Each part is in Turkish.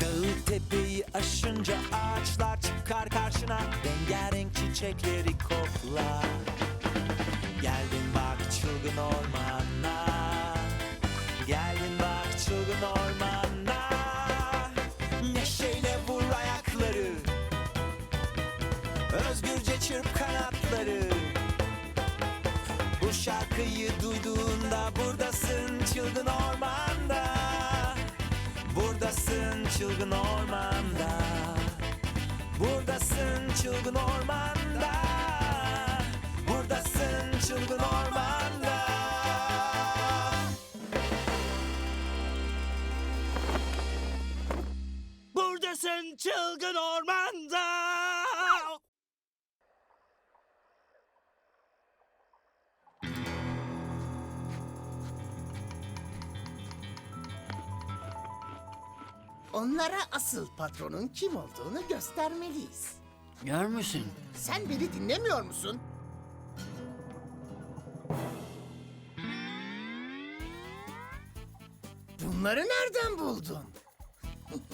Dağı tepeyi aşınca ağaçlar çıkar karşına. Rengarenk çiçekleri kokla Geldin bak çılgın ormana. Geldin bak çılgın ormana. Neşeyle vur ayakları. Özgürce çırp kanatları Bu şarkıyı duyduğunda buradasın çılgın ormanda. Buradasın çılgın ormanda. Buradasın çılgın ormanda. Buradasın çılgın ormanda. Buradasın çılgın ormanda Onlara asıl patronun kim olduğunu göstermeliyiz. Gör müsün? Sen beni dinlemiyor musun? Bunları nereden buldun?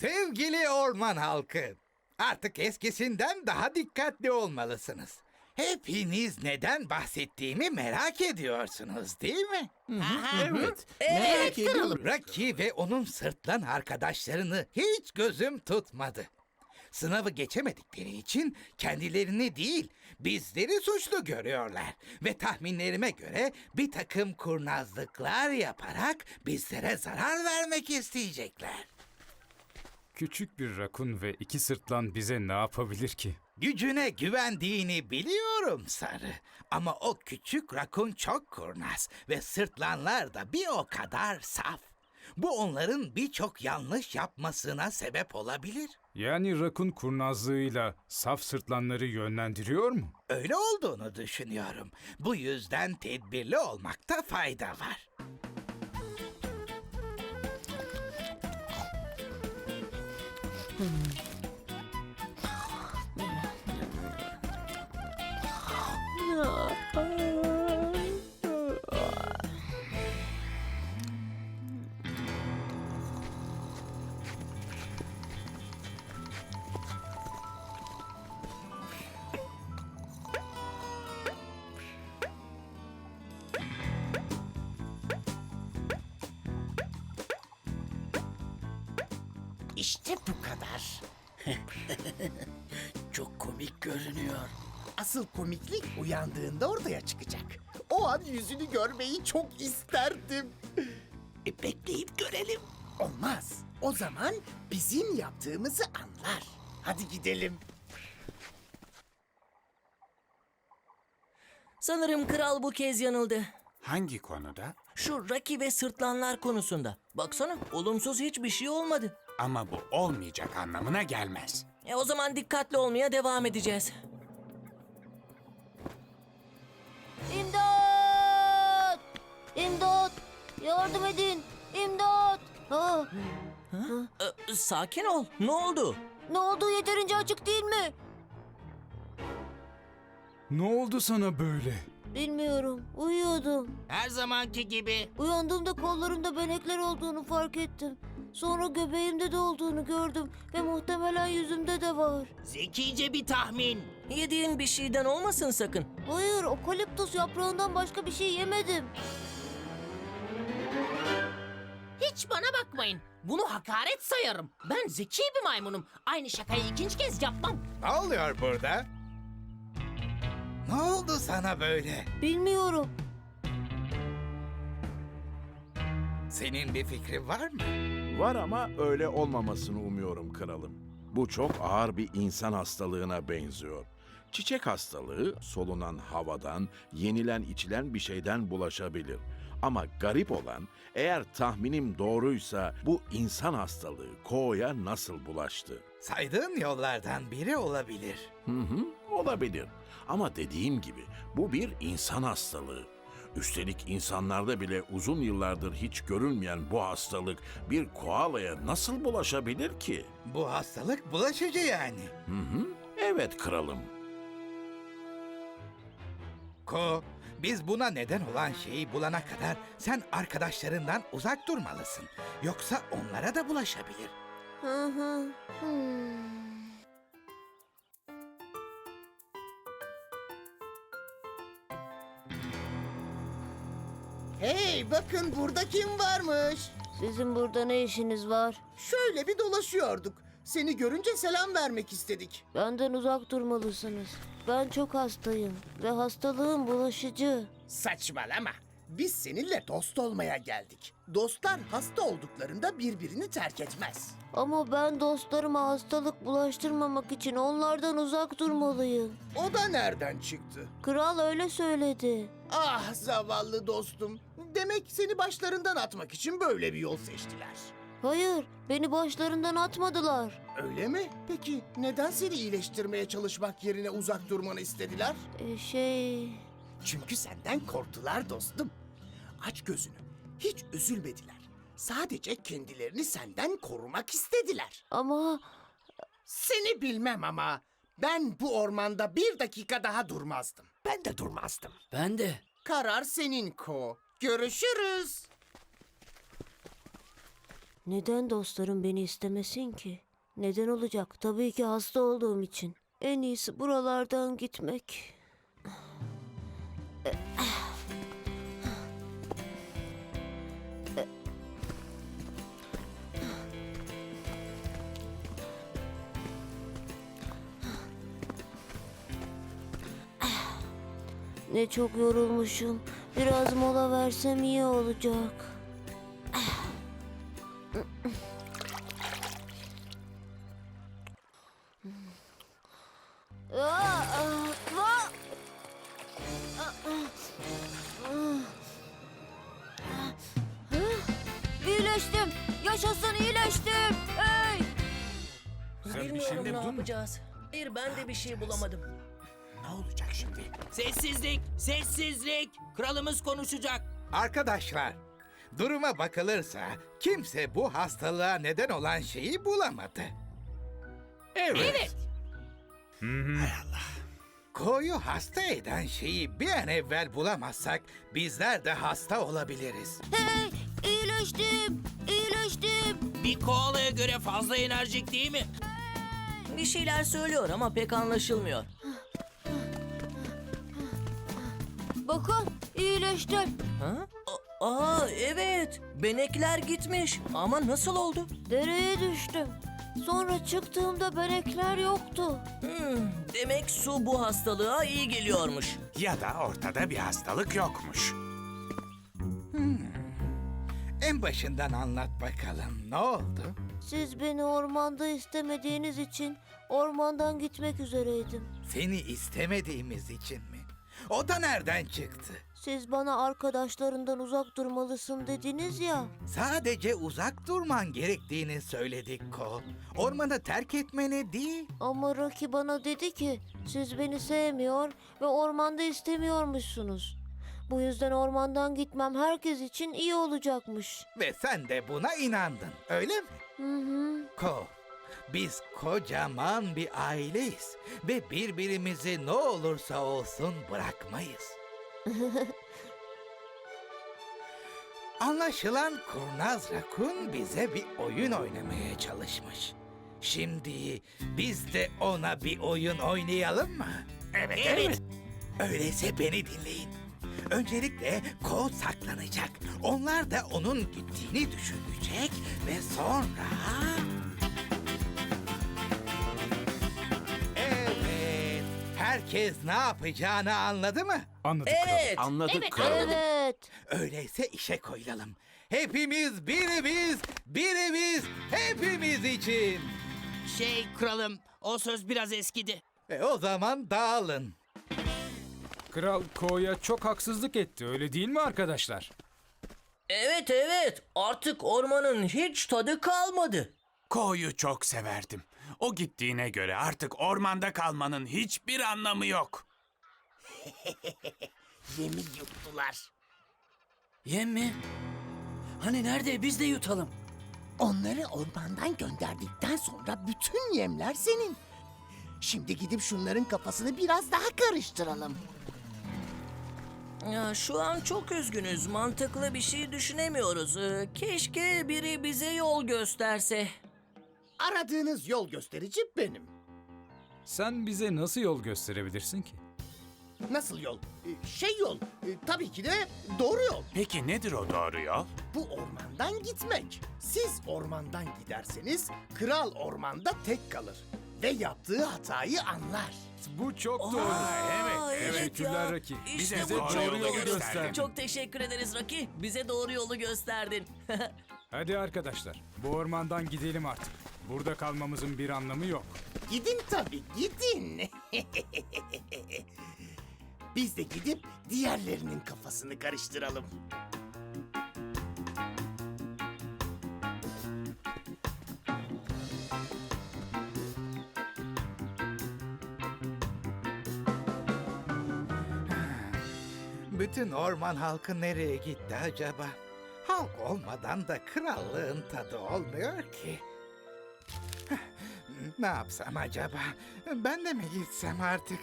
Sevgili orman halkı, artık eskisinden daha dikkatli olmalısınız. Hepiniz neden bahsettiğimi merak ediyorsunuz değil mi? Evet. Evet kralım. Rocky ve onun sırtlan arkadaşlarını hiç gözüm tutmadı. Sınavı geçemedikleri için kendilerini değil bizleri suçlu görüyorlar. Ve tahminlerime göre bir takım kurnazlıklar yaparak bizlere zarar vermek isteyecekler. Küçük bir rakun ve iki sırtlan bize ne yapabilir ki? Gücüne güvendiğini biliyorum Sarı. Ama o küçük rakun çok kurnaz ve sırtlanlar da bir o kadar saf. Bu onların birçok yanlış yapmasına sebep olabilir. Yani rakun kurnazlığıyla saf sırtlanları yönlendiriyor mu? Öyle olduğunu düşünüyorum. Bu yüzden tedbirli olmakta fayda var. İşte bu kadar. Çok komik görünüyor. Asıl komiklik uyandığında ortaya çıkacak. O an yüzünü görmeyi çok isterdim. E, bekleyip görelim. Olmaz. O zaman bizim yaptığımızı anlar. Hadi gidelim. Sanırım kral bu kez yanıldı. Hangi konuda? Şu Raki ve sırtlanlar konusunda. Baksana olumsuz hiçbir şey olmadı. Ama bu olmayacak anlamına gelmez. E o zaman dikkatli olmaya devam edeceğiz. İmdat! İmdat! Yardım edin! İmdat! Ha, E, sakin ol. Ne oldu? ne oldu yeterince açık değil mi? Ne oldu sana böyle? Bilmiyorum. Uyuyordum. Her zamanki gibi. Uyandığımda kollarımda benekler olduğunu fark ettim. Sonra göbeğimde de olduğunu gördüm ve muhtemelen yüzümde de var. Zekice bir tahmin. Yediğin bir şeyden olmasın sakın. Hayır, okaliptus yaprağından başka bir şey yemedim. Hiç bana bakmayın. Bunu hakaret sayarım. Ben zeki bir maymunum. Aynı şakayı ikinci kez yapmam. Ne oluyor burada? Ne oldu sana böyle? Bilmiyorum. Senin bir fikrin var mı? Var ama öyle olmamasını umuyorum kralım. Bu çok ağır bir insan hastalığına benziyor. Çiçek hastalığı solunan havadan, yenilen içilen bir şeyden bulaşabilir. Ama garip olan, eğer tahminim doğruysa bu insan hastalığı Ko'ya nasıl bulaştı? Saydığın yollardan biri olabilir. Hı hı, olabilir. Ama dediğim gibi bu bir insan hastalığı. Üstelik insanlarda bile uzun yıllardır hiç görülmeyen bu hastalık bir koalaya nasıl bulaşabilir ki? Bu hastalık bulaşıcı yani. Hı hı, evet kralım. Ko. Biz buna neden olan şeyi bulana kadar sen arkadaşlarından uzak durmalısın. Yoksa onlara da bulaşabilir. Hı hı. Hmm. Bakın burada kim varmış? Sizin burada ne işiniz var? Şöyle bir dolaşıyorduk. Seni görünce selam vermek istedik. Benden uzak durmalısınız. Ben çok hastayım ve hastalığım bulaşıcı. Saçmalama. Biz seninle dost olmaya geldik. Dostlar hasta olduklarında birbirini terk etmez. Ama ben dostlarıma hastalık bulaştırmamak için onlardan uzak durmalıyım. O da nereden çıktı? Kral öyle söyledi. Ah zavallı dostum. Demek seni başlarından atmak için böyle bir yol seçtiler. Hayır, beni başlarından atmadılar. Öyle mi? Peki neden seni iyileştirmeye çalışmak yerine uzak durmanı istediler? Ee, şey... Çünkü senden korktular dostum. Aç gözünü. Hiç üzülmediler. Sadece kendilerini senden korumak istediler. Ama Seni bilmem ama ben bu ormanda bir dakika daha durmazdım. Ben de durmazdım. Ben de. Karar senin Ko. Görüşürüz. neden dostlarım beni istemesin ki? Neden olacak? Tabii ki hasta olduğum için. En iyisi buralardan gitmek. Ne çok yorulmuşum. Biraz mola versem iyi olacak. Aa, aa, aa. İyileştim. Yaşasın iyileştim. Hey! Bilmiyorum ne yapacağız. Bir ben de bir şey bulamadım. Ne olacak şimdi? Sessizlik, sessizlik. Kralımız konuşacak. Arkadaşlar, duruma bakılırsa kimse bu hastalığa neden olan şeyi bulamadı. Evet. Ko'yu hasta eden şeyi bir an evvel bulamazsak bizler de hasta olabiliriz. Hey! İyileştim. İyileştim. Bir koalaya göre fazla enerjik değil mi? Bir şeyler söylüyor ama pek anlaşılmıyor. Bakın iyileştim. Ha? A- Aa evet. Benekler gitmiş. Ama nasıl oldu? Dereye düştüm. Sonra çıktığımda benekler yoktu. Hmm, demek su bu hastalığa iyi geliyormuş. Ya da ortada bir hastalık yokmuş. En başından anlat bakalım ne oldu? Siz beni ormanda istemediğiniz için ormandan gitmek üzereydim. Seni istemediğimiz için mi? O da nereden çıktı? Siz bana arkadaşlarından uzak durmalısın dediniz ya. Sadece uzak durman gerektiğini söyledik Ko. Ormanı terk etmeni değil. Ama Rocky bana dedi ki siz beni sevmiyor ve ormanda istemiyormuşsunuz. Bu yüzden ormandan gitmem herkes için iyi olacakmış. Ve sen de buna inandın öyle mi? Hı hı. Ko, biz kocaman bir aileyiz ve birbirimizi ne olursa olsun bırakmayız. Anlaşılan kurnaz rakun bize bir oyun oynamaya çalışmış. Şimdi biz de ona bir oyun oynayalım mı? Evet, evet. Öyleyse beni dinleyin. Öncelikle Ko saklanacak. Onlar da onun gittiğini düşünecek ve sonra... Herkes ne yapacağını anladı mı? Anladık Evet. Anladık kralım. Evet. Öyleyse işe koyulalım. Hepimiz birimiz, birimiz hepimiz için. Şey kralım, o söz biraz eskidi. E o zaman dağılın. Kral Ko'ya çok haksızlık etti öyle değil mi arkadaşlar? Evet evet. Artık ormanın hiç tadı kalmadı. Ko'yu çok severdim. O gittiğine göre artık ormanda kalmanın hiçbir anlamı yok. Yemi yuttular. Yem mi? Hani nerede? Biz de yutalım. Onları ormandan gönderdikten sonra bütün yemler senin. Şimdi gidip şunların kafasını biraz daha karıştıralım. Ya, şu an çok üzgünüz. Mantıklı bir şey düşünemiyoruz. Ee, keşke biri bize yol gösterse. Aradığınız yol gösterici benim. Sen bize nasıl yol gösterebilirsin ki? Nasıl yol? Ee, Şey yol. Ee, Tabii ki de doğru yol. Peki nedir o doğru yol? Bu ormandan gitmek. Siz ormandan giderseniz kral ormanda tek kalır ve yaptığı hatayı anlar. Bu çok doğru. evet, evet Teşekkürler ya. Raki. İşte Bize bu doğru çok yolu gösterdin. Çok teşekkür ederiz Raki. Bize doğru yolu gösterdin. Hadi arkadaşlar, bu ormandan gidelim artık. Burada kalmamızın bir anlamı yok. Gidin tabii gidin. Biz de gidip diğerlerinin kafasını karıştıralım. Bütün orman halkı nereye gitti acaba? Halk olmadan da krallığın tadı olmuyor ki. Ne yapsam acaba? Ben de mi gitsem artık?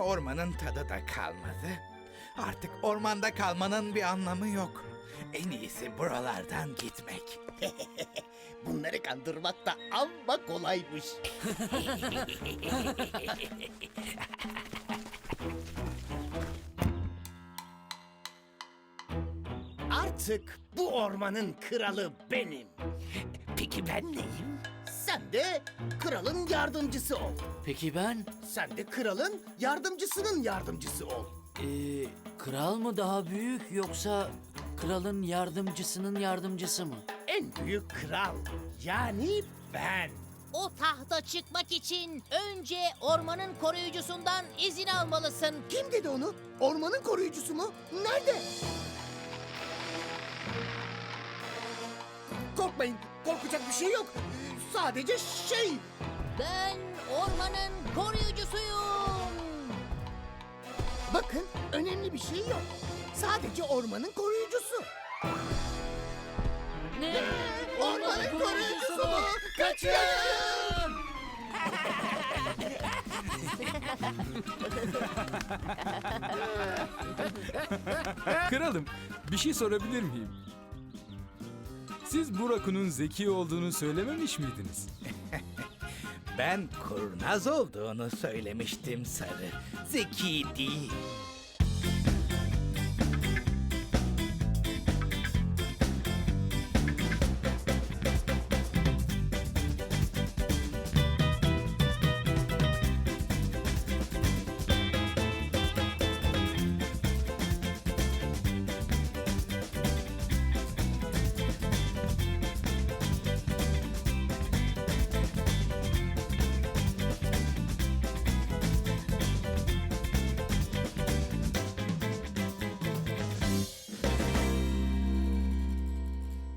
Ormanın tadı da kalmadı. Artık ormanda kalmanın bir anlamı yok. En iyisi buralardan gitmek. Bunları kandırmak da amma kolaymış. Artık bu ormanın kralı benim. Peki ben neyim? Sen de kralın yardımcısı ol. Peki ben? Sen de kralın yardımcısının yardımcısı ol. Ee, kral mı daha büyük yoksa kralın yardımcısının yardımcısı mı? En büyük kral. Yani ben. O tahta çıkmak için önce ormanın koruyucusundan izin almalısın. Kim dedi onu? Ormanın koruyucusu mu? Nerede? Korkmayın. Korkacak bir şey yok. Sadece şey. Ben ormanın koruyucusuyum. Bakın önemli bir şey yok. Sadece ormanın koruyucusu. Ne? Ormanın koruyucusu mu? Kaçın! Kralım, bir şey sorabilir miyim? Siz bu rakunun zeki olduğunu söylememiş miydiniz? Ben kurnaz olduğunu söylemiştim sarı. Zeki değil.